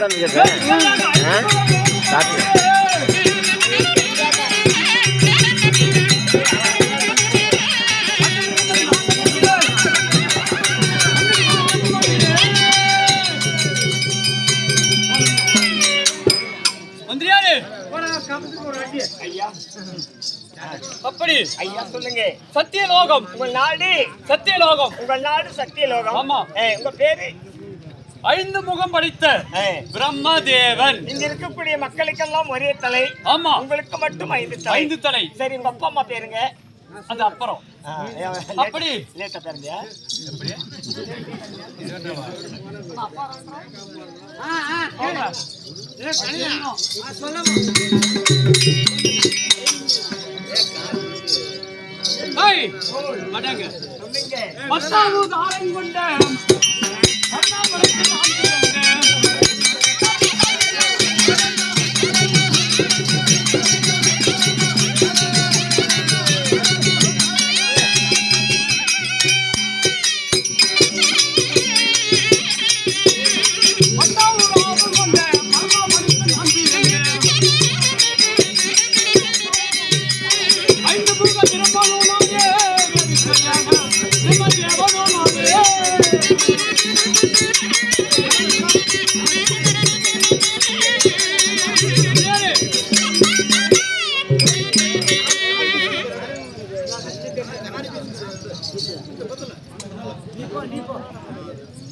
தான் அப்படி. ஐயா சொல்லுங்க சத்தியலோகம். உங்கள் நாடு சத்தியலோகம். உங்கள் நாடு சத்தியலோகம். ஆமா. உங்க பேரு? ஐந்து முகம் படைத்த ஏ, பிரம்மதேவன். இங்க இருக்கக்கூடிய மக்களுக்கெல்லாம் ஒரே தலை. ஆமா. உங்களுக்கு மட்டும் ஐந்து தலை. ஐந்து தலை. சரி உங்க அப்பா அம்மா பேருங்க. அது அப்புறம். அப்படி. லேட்டா பேருங்க. சொல்லுங்க. பத்தாவது கொண்ட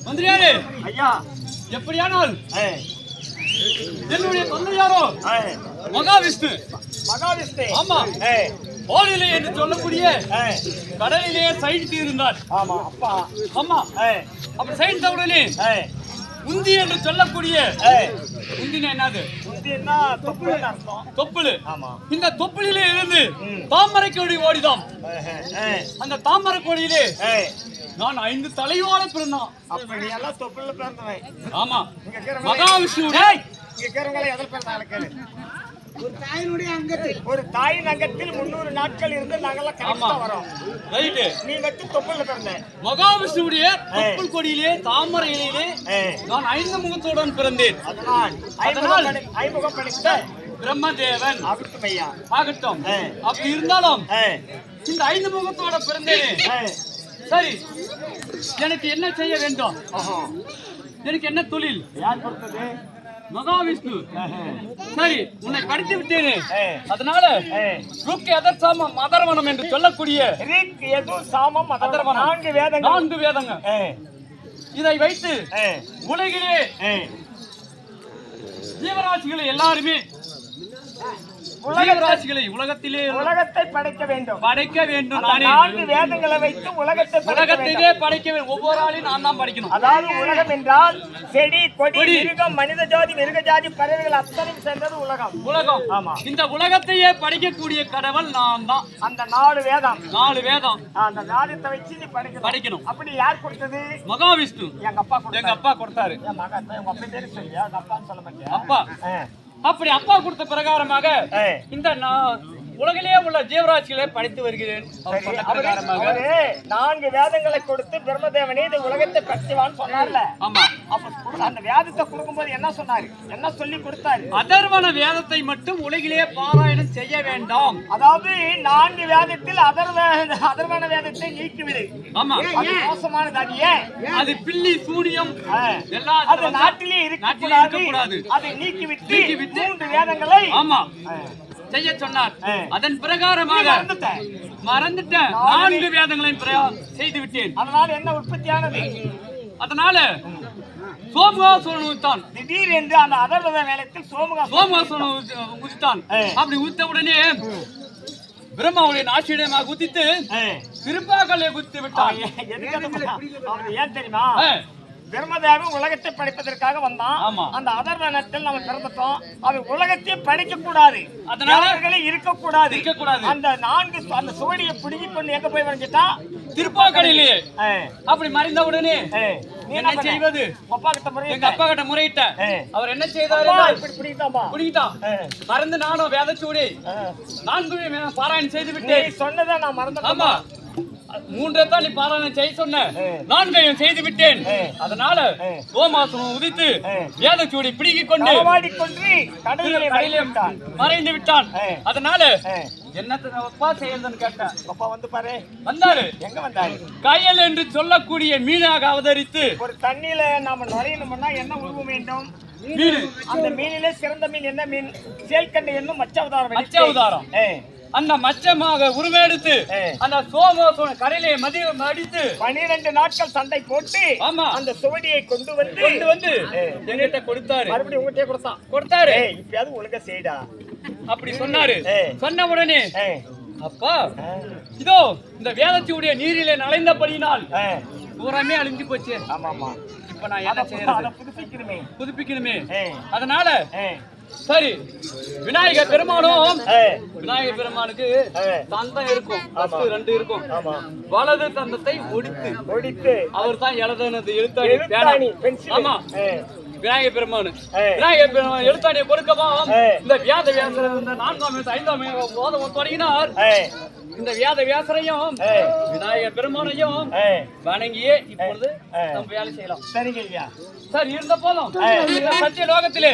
மந்திரியாரே ஐயா. எப்படியானால் என்னுடைய தந்தையாரோ ஏ, மகாவிஷ்ணு. மகாவிஷ்ணு. ஆமா. ஏ, ஓலிலே என்று சொல்லக்கூடிய கடலிலே சைடித்து இருந்தார் ஆமா அப்பா. ஆமா. அப்படி உடனே ஏ, உந்தி என்று சொல்லக்கூடிய உந்தினா என்னது? முந்தின்னா தொப்புள்னு அர்த்தம் தொப்புளு. ஆமா. இந்த தொப்புளிலே இருந்து. தாமரை கொடி ஏ, அந்த தாமரை கொடியிலே நான் ஐந்து தலையோட பிறந்தான். அப்ப நீ எல்லாம் பிறந்தவன் ஆமா. இங்க எதில் கேளு ஒரு தாயின் அங்கத்தில் முன்னூறு நாட்கள் இருந்து நாங்கெல்லாம் கரெக்டா வரோம். ரைட்டு நீ மட்டும் தொப்புள்ள பிறந்த. மகாவிஷ்ணுடைய தொப்புள் கொடியிலே தாமரை இலையிலே நான் ஐந்து முகத்துடன் பிறந்தேன். அதனால் அதனால் ஐமுகம் படி- ஐமுகம் படித்த பிரம்மதேவன் ஆகட்டும். ஐயா ஆகட்டும். அப்படி இருந்தாலும் இந்த ஐந்து முகத்தோட பிறந்தேனே. சரி. எனக்கு என்ன செய்ய வேண்டும்? ஆஹா. எனக்கு என்ன தொழில்? யார் கொடுத்தது மகாவிஷ்ணு. சரி உன்னை படித்து விட்டேனே அதனால. ருக்கு எதற்சாம மதர்வனம் என்று சொல்லக்கூடிய ரிக், யது, சாமம் அதர்வனம். அதர்வனம். நான்கு வேதங்கள் நான்கு வேதங்க இதை வைத்து உலகிலே. ஜீவராசிகளை எல்லாருமே ஜீவராசிகளை உலகத்திலே உலகத்தை படைக்க வேண்டும். படைக்க வேண்டும் நான்கு வேதங்களை வைத்து உலகத்தை உலகத்தையே வேண்டும். படைக்க வேண்டும். ஒவ்வொரு ஆளையும் நான் தான் படிக்கணும். அதாவது உலகம் என்றால் செடி கொடி. மிருகம் மனித ஜாதி மிருக ஜாதி பறவைகள் அத்தனையும் சேர்ந்தது உலகம். உலகம். ஆமா. இந்த உலகத்தையே படிக்கக்கூடிய கடவுள் நான் தான். அந்த நாலு வேதம். நாலு வேதம். அந்த வேதத்தை வச்சு நீ படிக்கணும். படிக்கணும். அப்படி யார் கொடுத்தது? மகாவிஷ்ணு. எங்க அப்பா எங்க அப்பா கொடுத்தாரு. என் மகன் உங்க அப்பா பேரு சொல்லியா எங்க அப்பான்னு சொல்ல மாட்டியா? அப்பா. அப்படி அப்பா கொடுத்த பிரகாரமாக. இந்த நான் உலகிலே உள்ள ஜீவராசிகளை படித்து வருகிறேன். நான்கு வேதங்களை கொடுத்து பிரம்மதேவனே இந்த உலகத்தை பற்றிவான்னு சொன்னார்ல. ஆமா. அப்ப அந்த வேதத்தை கொடுக்கும்போது என்ன சொன்னாரு? என்ன சொல்லி கொடுத்தாரு? அதர்வன வேதத்தை மட்டும் உலகிலே பாராயணம் செய்ய வேண்டாம். அதாவது நான்கு வேதத்தில் அதர்வ அதர்வன வேதத்தை நீக்கிவிடு. ஆமா. அது மோசமானது அது ஏன்? அது பில்லி சூனியம் ஆ. எல்லா அது நாட்டிலே இருக்கக்கூடாது. அதை நீக்கிவிட்டு மூன்று வேதங்களை ஆமா. செய்ய சொன்னார். அதன் பிரகாரமாக மறந்துட்டேன். நான்கு வேதங்களையும் பிரயா- செய்து விட்டேன் அதனால என்ன உற்பத்தியானது அதனால சோமுகாசுரன் உதித்தான் திடீர் என்று அந்த அதர்வத வேலத்தில் சோமுகா சோமுகாசுரன் உதி- உதித்தான். அப்படி உதித்த உடனே பிரம்மாவுடைய நாச்சியமாக உதித்து ஆ. திருப்பாக்கல்லை குத்தி விட்டான் ஏன் தெரியுமா. பிரம்மதேவன் உலகத்தை படிப்பதற்காக வந்தான். அந்த அதர்வனத்தில் நம்ம பிறந்துட்டோம். அது உலகத்தை படிக்க கூடாது அதனால? இருக்கக்கூடாது. அந்த நான்கு அந்த சுவடியை பிடுங்கி கொண்டு எங்க போய் வரைஞ்சிட்டா? திருப்பாக்கடையிலே. அப்படி மறைந்த உடனே என்ன? செய்வது? அப்பா கிட்ட முறை எங்க அப்பா கிட்ட முறையிட்ட. அவர் என்ன செய்தாரு இப்படி பிடிக்கிட்டாமா குடிக்கிட்டான் மறந்து நானும் வேதச்சூடி நான்கு பாராயணம் செய்து விட்டேன். சொன்னதை நான் மறந்து ஆமா. மூன்றை தான் நீ பாராயணம் செய்ய சொன்ன. நான்கையும் செய்து விட்டேன் அதனால சோமாசனம் உதித்து வேதச்சூடி பிடுங்கிக் கொண்டு மறைந்து விட்டான். அதனால. என்னத்தை அப்பா செய்யறதுன்னு கேட்டேன். அப்பா வந்து பாரு. வந்தாரு. எங்க வந்தாரு? கயல் என்று சொல்லக்கூடிய மீனாக அவதரித்து ஒரு தண்ணியில நாம நுழையணும்னா என்ன உருவ வேண்டும்? அந்த மீனிலே சிறந்த மீன் என்ன மீன்? சேல்கண்டை என்னும் மச்ச அவதாரம் மச்ச அவதாரம். அந்த மச்சமாக உருவெடுத்து. அந்த சோம கரையிலே மதியம் அடித்து பனிரெண்டு நாட்கள் சண்டை போட்டு ஆமா. அந்த சுவடியை கொண்டு வந்து கொண்டு வந்து எங்கிட்ட கொடுத்தாரு. மறுபடியும் உங்ககிட்டயே கொடுத்தான் கொடுத்தாரு. இப்பயாவது ஒழுங்கா செய்டா. அப்படி சொன்னாரு. சொன்ன உடனே அப்பா இதோ இந்த வேதத்தியுடைய நீரிலே நனைந்தபடியினால் ஆ, பூராமே அழிஞ்சு போச்சு. ஆமா ஆமா இப்ப நான் என்ன அதை செய்யறது? புதுப்பிக்கணுமே. புதுப்பிக்கணுமே. அதனால சரி விநாயகர் பெருமானும் ஏய் விநாயகர் பெருமானுக்கு தந்தம் இருக்கும். ரெண்டு இருக்கும். வலது தந்தத்தை முடித்து ஒடித்து. அவர் தான் எழுதுனது எழுத்தாணி. ஆமா. ஏய் விநாயகர் பெருமானு. ஏய். விநாயகர் பெருமான் எழுத்தாணியை பொறுக்கவும். இந்த வியாத வியாசர் இந்த நான்காம் ஐந்தாம் போதம் தொடங்கினார். இந்த வியாத வியாசரையும் விநாயகர் பெருமானையும் வணங்கியே இப்பொழுது. நம்ம வேலை செய்யலாம். சரிங்க ஐயா சார் இருந்த போதும். சத்திய லோகத்திலே?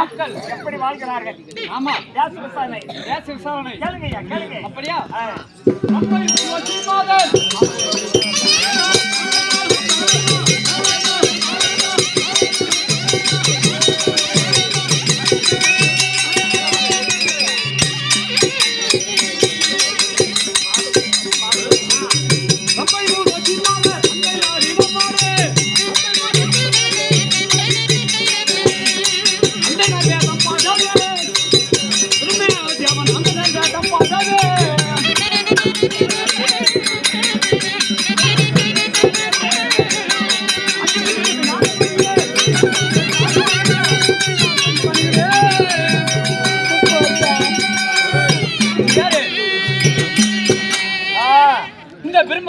மக்கள் எப்படி வாழ்கிறார்கள்? ஆமா. யாஸ் விசாரணை. தேச விசாரணை. கேளுங்க ஐயா கேளுங்க. அப்படியா?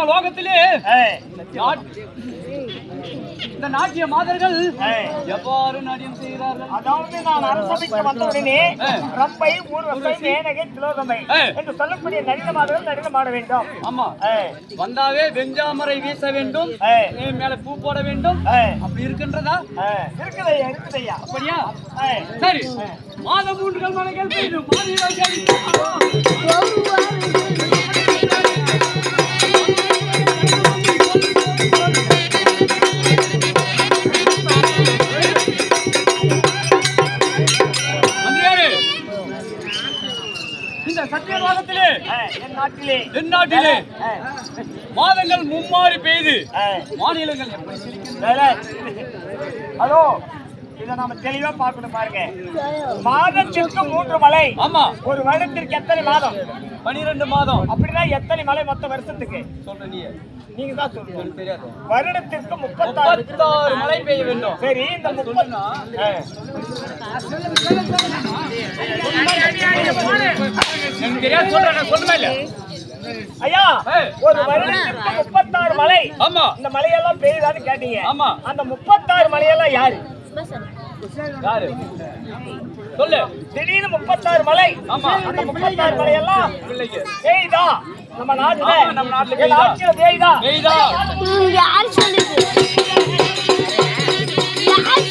இந்த லோகத்திலே இந்த நாட்டிய மாதர்கள் எவ்வாறு நாட்டியம் செய்கிறார்கள்? அதாவது நான் அரசபைக்கு வந்த உடனே ஆ. ரம்பை ஊர்வசை. மேனகை திலோகமை ஆ. என்று சொல்லக்கூடிய நடினமாதர்கள் நடினமாட வேண்டும். ஆமா. வந்தாவே வெஞ்சாமரை வீச வேண்டும். மேல பூ போட வேண்டும். அப்படி இருக்கின்றதா? இருக்குதையா இருக்குதையா? அப்படியா? சரி. மாதம் மூன்றுகள் மலைகள் பெய்து. சத்தியலோகத்திலே ஏய், என் நாட்டிலே. தென்னாட்டிலே ஏய், மாதங்கள் மும்மாறி பெய்து. மாநிலங்கள் எப்படி. ஹலோ இதை நாம தெளிவா பார்க்கணும் பாருங்க. மாதத்திற்கு மூன்று மலை. ஆமா. ஒரு வருடத்திற்கு எத்தனை மாதம்? பனிரெண்டு மாதம். அப்படின்னா எத்தனை மலை மொத்த வருஷத்துக்கு? நீங்க தான் சொல்லுங்க எனக்கு தெரியாது. வருடத்திற்கு முப்பத்தாறு. மழை பெய்ய வேண்டும். சரி இந்த முப்பத்தி தெரியாது சொல்றேன் நான் இல்ல. ஐயா. ஒரு வருடத்திற்கு முப்பத்தாறு மலை. ஆமா. இந்த மலையெல்லாம் பெய்யுதான்னு கேட்டீங்க. ஆமா. அந்த முப்பத்தாறு மலையெல்லாம் யாரு? யாரு? சொல்லு. திடீர்னு முப்பத்தாறு மலை. ஆமா. அந்த முப்பத்தாறு மலையெல்லாம் பெய்தா நம்ம நாட்டுல. நம்ம நாட்டுல? ஆட்சியில பெய்தா பெய்தா யார் சொல்லுது? யார்